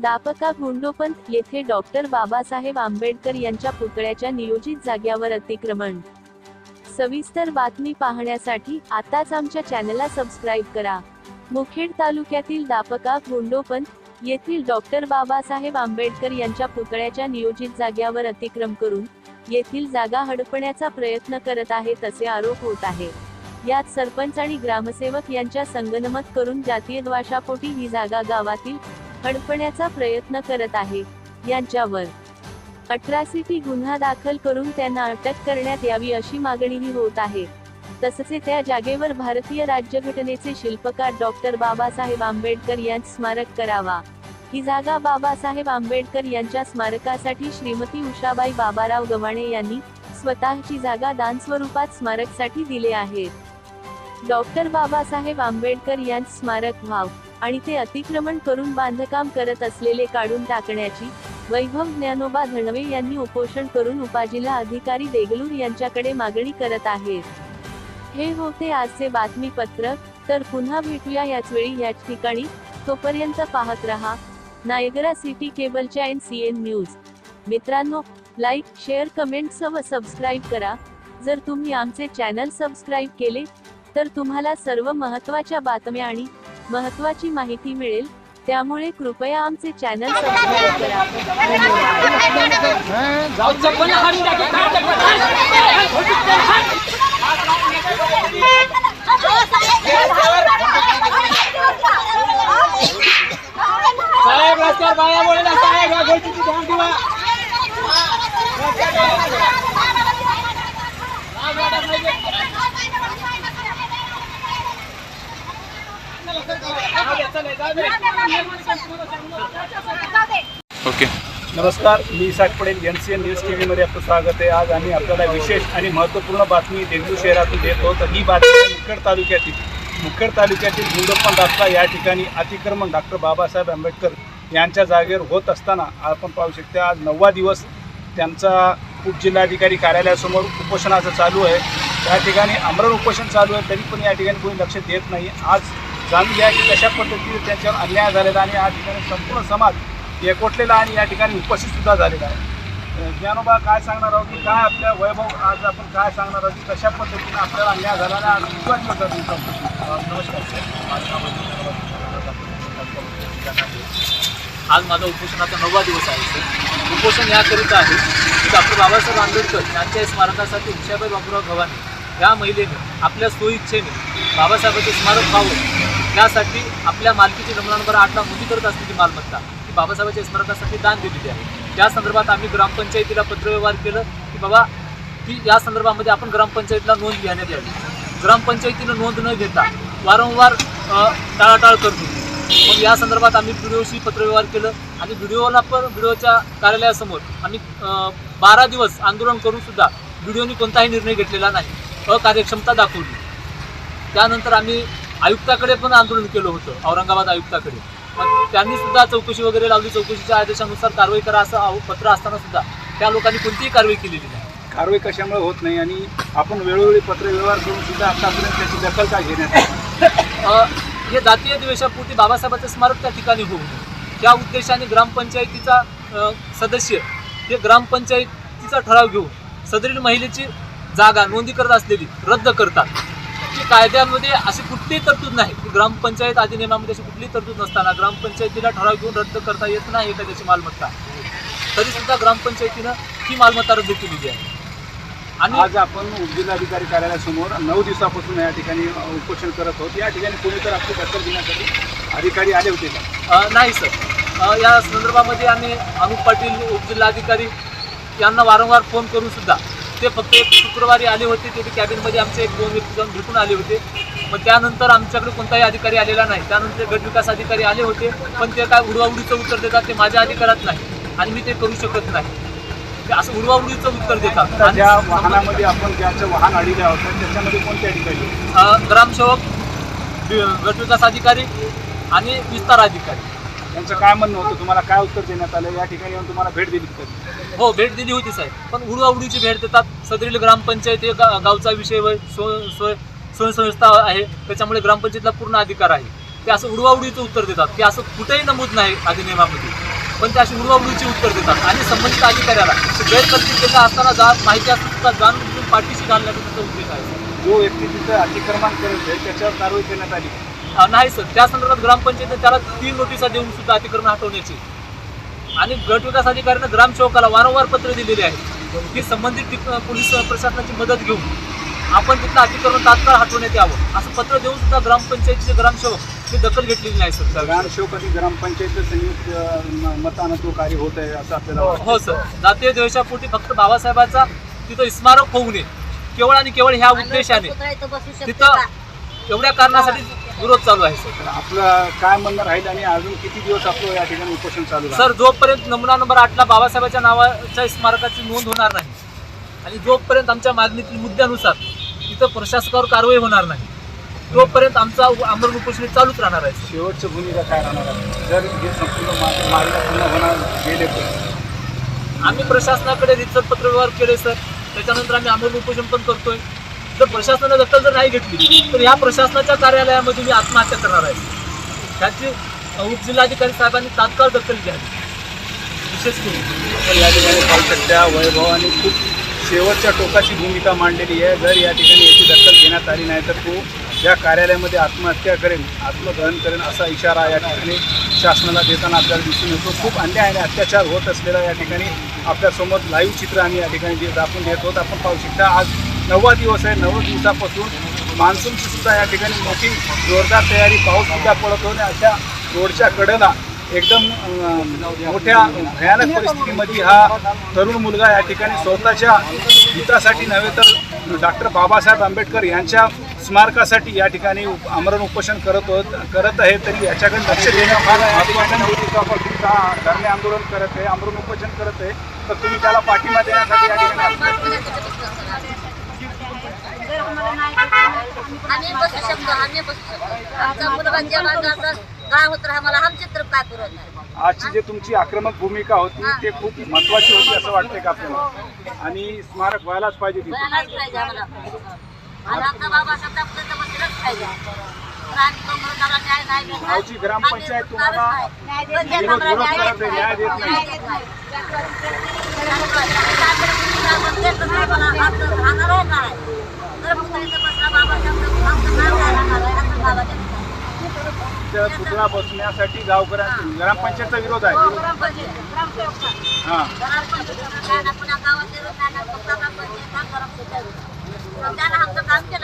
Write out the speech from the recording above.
दापका गुंडोपंत येथे डॉक्टर बाबासाहेब आंबेडकर यांच्या पुतळ्याच्या नियोजित जाग्यावर अतिक्रमण. सविस्तर बातमी पाहण्यासाठी आताच आमच्या चॅनलला सबस्क्राईब करा. मुखेड तालुक्यातील दापका गुंडोपंत येथील डॉक्टर बाबासाहेब आंबेडकर यांच्या पुतळ्याच्या नियोजित जाग्यावर अतिक्रम करून येथील जागा हडपण्याचा प्रयत्न करत आहेत असे आरोप होत आहे. यात सरपंच आणि ग्रामसेवक यांच्या संगनमत करून जातीय द्वाशापोटी ही जागा गावातील हडपण्याचा प्रयत्न करत आहे. यांच्यावर अट्रॅसिटी गुन्हा दाखल करून त्यांना अटक करण्यात यावी अशी मागणीही होत आहे. तसचे त्या जागेवर भारतीय राज्यघटनेचे शिल्पकार डॉक्टर बाबासाहेब आंबेडकर यांस स्मारक करावा. ही जागा बाबासाहेब आंबेडकर यांच्या स्मारकासाठी श्रीमती उषाबाई बाबाराव गव्हाणे यांनी स्वतःची जागा दान स्वरूपात स्मारकसाठी दिले आहे डॉक्टर बाबासाहेब आंबेडकर यांस स्मारक व्हाव आणि ते अतिक्रमण करून बांधकाम करत असलेले काढून टाकण्याची वैभव ज्ञानोबा धणवे यांनी उपोषण करून उपाजिल्हा अधिकारी देगलूर यांच्याकडे मागणी करत आहेत. हे होते आजचे बातमीपत्र तर पुन्हा भेटूया याच वेळी याच ठिकाणी. तोपर्यंत पाहत रहा. नायगरा सिटी केबलच्या एन सी एन न्यूज. मित्रांनो लाईक शेअर कमेंट्स व सबस्क्राईब करा. जर तुम्ही आमचे चॅनल सबस्क्राईब केले तर तुम्हाला सर्व महत्त्वाच्या बातम्या आणि महत्त्वाची माहिती मिळेल. त्यामुळे कृपया आमचे चॅनल सबस्क्राईब करा. ओके. नमस्कार मी Isak Patel N C N news T व्हीमध्ये आपलं स्वागत आहे. आज आम्ही आपल्याला विशेष आणि महत्त्वपूर्ण बातमी देगलूर शहरातून देत होतो ही बातमी मुखेड तालुक्यातील. मुखेड तालुक्यातील गुंडप्पन रस्ता या ठिकाणी अतिक्रमण डॉक्टर बाबासाहेब आंबेडकर यांच्या जागेवर होत असताना आपण पाहू शकता आज नववा दिवस त्यांचा उपजिल्हाधिकारी कार्यालयासमोर उपोषणाचं चालू आहे. त्या ठिकाणी आमरण उपोषण चालू आहे तरी पण या ठिकाणी कोणी लक्ष देत नाही. आज जाणून घ्या की कशा पद्धतीने त्यांच्यावर अन्याय झालेला आणि या ठिकाणी संपूर्ण समाज एकवटलेला आणि या ठिकाणी उपस्थितसुद्धा झालेला आहे. ज्ञानोबा काय सांगणार आहोत की काय आपल्या वैभव आज आपण काय सांगणार आहोत की कशा पद्धतीने आपल्याला अन्याय झाला आणि आज किती होता नमस्कार आज माझा उपोषणाचा नववा दिवस आहे सर. उपोषण याकरिता आहे की डॉक्टर बाबासाहेब आंबेडकर यांच्या स्मारकासाठी उषाबाई बाबूराव भवानी या महिलेने आपल्या सोयीच्छेने बाबासाहेबांचे स्मारक व्हावं. त्यासाठी आपल्या मालकीची नमुना नंबर आठला नोंदी करत असलेली मालमत्ता. ही बाबासाहेबांच्या स्मारकासाठी दान दिलेली आहे. त्या संदर्भात आम्ही ग्रामपंचायतीला पत्रव्यवहार केलं की बाबा की या संदर्भामध्ये आपण ग्रामपंचायतीला नोंद घेण्यात यावी. ग्रामपंचायतीनं नोंद न घेता वारंवार टाळाटाळ करतो. मग या संदर्भात आम्ही व्हिडिओशी पत्रव्यवहार केलं आणि व्हिडिओला पण व्हिडिओच्या कार्यालयासमोर आम्ही बारा दिवस आंदोलन करून सुद्धा व्हिडिओनी कोणताही निर्णय घेतलेला नाही. अकार्यक्षमता दाखवली. त्यानंतर आम्ही आयुक्ताकडे पण आंदोलन केलं होतं औरंगाबाद आयुक्ताकडे. मग त्यांनी सुद्धा चौकशी वगैरे लावली चौकशीच्या आदेशानुसार कारवाई करा असं पत्र असताना सुद्धा त्या लोकांनी कोणतीही कारवाई केलेली नाही. कारवाई कशामुळे होत नाही आणि आपण वेळोवेळी पत्रव्यवहार करून सुद्धा आतापर्यंत त्याची दखल का घेण्यात हे जातीय द्वेषापोटी बाबासाहेबांचं स्मारक त्या ठिकाणी होऊ नये त्या उद्देशाने ग्रामपंचायतीचा सदस्य हे ग्रामपंचायतीचा ठराव घेऊन सदरील महिलेची जागा नोंदी करत असलेली रद्द करतात. कायद्यामध्ये अशी कुठलीही तरतूद नाही. की ग्रामपंचायत अधिनियमामध्ये अशी कुठलीही तरतूद नसताना ग्रामपंचायतीला ठराव घेऊन रद्द करता येत नाही एखाद्याची मालमत्ता. तरी सुद्धा ग्रामपंचायतीनं ही मालमत्ता रद्द केलेली आहे. आणि आज आपण उपजिल्हाधिकारी कार्यालयासमोर नऊ दिवसापासून या ठिकाणी उपोषण करत आहोत. या ठिकाणी कोणी तर आपली दखल घेण्यासाठी अधिकारी आले होते का? नाही सर. या संदर्भामध्ये आम्ही अनुप पाटील उपजिल्हाधिकारी यांना वारंवार फोन करून सुद्धा ते फक्त एक शुक्रवारी आले होते ते कॅबिनमध्ये आमचे एक दोन व्यक्ती जाऊन भेटून आले होते. मग त्यानंतर आमच्याकडे कोणताही अधिकारी आलेला नाही. त्यानंतर गट विकास अधिकारी आले होते पण ते काय उडवाउडीचं उत्तर देतात ते माझ्या अधिकारात नाही आणि मी ते करू शकत नाही. ते असं उडवाउडीचं उत्तर देतात. ज्या वाहनामध्ये आपण ज्याचं वाहन अडीले तर त्याच्यामध्ये कोणते अधिकारी होते? ग्रामसेवक वि- गट विकास अधिकारी आणि विस्तार अधिकारी. त्यांचं काय म्हणणं होतं? तुम्हाला काय उत्तर देण्यात आलं? या ठिकाणी येऊन तुम्हाला भेट दिली कधी हो भेट दिली होती साहेब. पण उडवाउडीची भेट देतात. सदरील ग्रामपंचायत हे गा- गावचा विषय होय सोय सोय स्वयंसंस्था आहे. त्याच्यामुळे ग्रामपंचायतला पूर्ण अधिकार आहे. ते असं उडवाउडीचं उत्तर देतात. की असं कुठेही नमूद नाही अधिनियमामध्ये. पण ते अशी उडवाउडवीची उत्तर देतात. आणि संबंधित अधिकाऱ्याला ते गैरकर्तव्यता असताना जा माहिती असताना जाणून बुजून पाठीशी घालण्याचा त्याचा उद्देश आहे. जो व्यक्ती तिथं अतिक्रमण करत आहे त्याच्यावर कारवाई करण्यात आली. नाही सर. त्या संदर्भात ग्रामपंचायतीने त्याला तीन नोटिसा देऊन सुद्धा अतिक्रमण हटवण्याची. आणि गट विकास अधिकाऱ्यानं ग्रामसेवकाला वारंवार पत्र दिलेले आहे. की संबंधित पोलीस प्रशासनाची मदत घेऊन आपण तिथलं अतिक्रमण तात्काळ हटवण्यात यावं. असं पत्र देऊन सुद्धा ग्रामपंचायतीचे ग्रामसेवक ही दखल घेतलेली नाही सर. ग्रामसेवक आणि ग्रामपंचायत संयुक्त मतानं तो कार्य होत आहे असं आपल्याला. हो सर. जातीय द्वेषापोटी फक्त बाबासाहेबांचा तिथं स्मारक होऊ नये. केवळ आणि केवळ ह्या उद्देशाने. तिथं एवढ्या कारणासाठी विरोध चालू आहे सर. आपलं काय म्हणणं राहील आणि अजून किती दिवस आपलं या ठिकाणी उपोषण चालू? सर जोपर्यंत नमुना नंबर आठला बाबासाहेबांच्या नावाच्या स्मारकाची नोंद होणार नाही आणि जोपर्यंत आमच्या मागणीतील मुद्द्यानुसार तिथं प्रशासकावर कारवाई होणार नाही तोपर्यंत आमचा आमरण उपोषण हे चालूच राहणार आहे सर. शेवटचं भूमिका काय राहणार आहे? जर हे संपूर्ण मा- मागण्या पूर्ण होणार गेले तर? आम्ही प्रशासनाकडे रितसर पत्रव्यवहार केले सर. त्याच्यानंतर आम्ही आमरण उपोषण पण करतोय. जर प्रशासनाने दखल जर नाही घेतली तर या प्रशासनाच्या कार्यालयामध्ये मी आत्महत्या करणार आहे. त्याची उपजिल्हाधिकारी साहेबांनी तात्काळ दखल घ्यावी. विशेष करून. या ठिकाणी पाहू शकता वैभवाने खूप शेवटच्या टोकाची भूमिका मांडलेली आहे. जर या ठिकाणी याची दखल घेण्यात आली नाही तर तो या कार्यालयामध्ये आत्महत्या करेल आत्मदहन करेल असा इशारा या ठिकाणी शासनाला देताना आपल्याला दिसून येतो. खूप अन्याय आणि अत्याचार होत असलेला या ठिकाणी आपल्यासमोर लाईव्ह चित्र आम्ही या ठिकाणी जे दाखवून देत आहोत आपण पाहू शकता आज नववा दिवस आहे. नव्वद दिवसापासून मान्सूनची सुद्धा या ठिकाणी मोठी जोरदार तयारी पाऊस सुद्धा पडत होते अशा रोडच्या कडेला एकदम मोठ्या भयानक परिस्थितीमध्ये हा तरुण मुलगा या ठिकाणी स्वतःच्या हितासाठी नव्हे तर डॉक्टर बाबासाहेब आंबेडकर यांच्या स्मारकासाठी या ठिकाणी उप- आमरण उपोषण करत होत करत आहे. तरी याच्याकडे लक्ष देणं फार महत्त्वाचं धरणे आंदोलन करत आहे आमरण उपोषण करत आहे तर तुम्ही त्याला पाठिंबा देण्यासाठी या ठिकाणी आम्ही बसू शकतो आम्ही बसू शकतो आमचा मुलगा जेव्हा होत आमचे तर काय आजची जी तुमची आक्रमक भूमिका होती ते खूप महत्वाची होती असं वाटतंय का आपल्याला आणि स्मारक व्हायलाच पाहिजे तिथे व्हायलाच पाहिजे आम्हाला आणि आमचा बाबासाहेब आपल्याला बसलंच पाहिजे पण आम्ही तो मुलगाला न्याय नाही भेटला. गावची ग्रामपंचायत आम्ही तुम्हाला देत. विरोध- विरोध न्याय करत न्याय नाही. नाही. नाही काय? आमचं राहणार आहे. देत नाही. त्या पुतळा बसण्यासाठी गावकऱ्यांचा ग्रामपंचायतचा विरोध आहे. हो. हा. त्यानं आमचं काम केलं.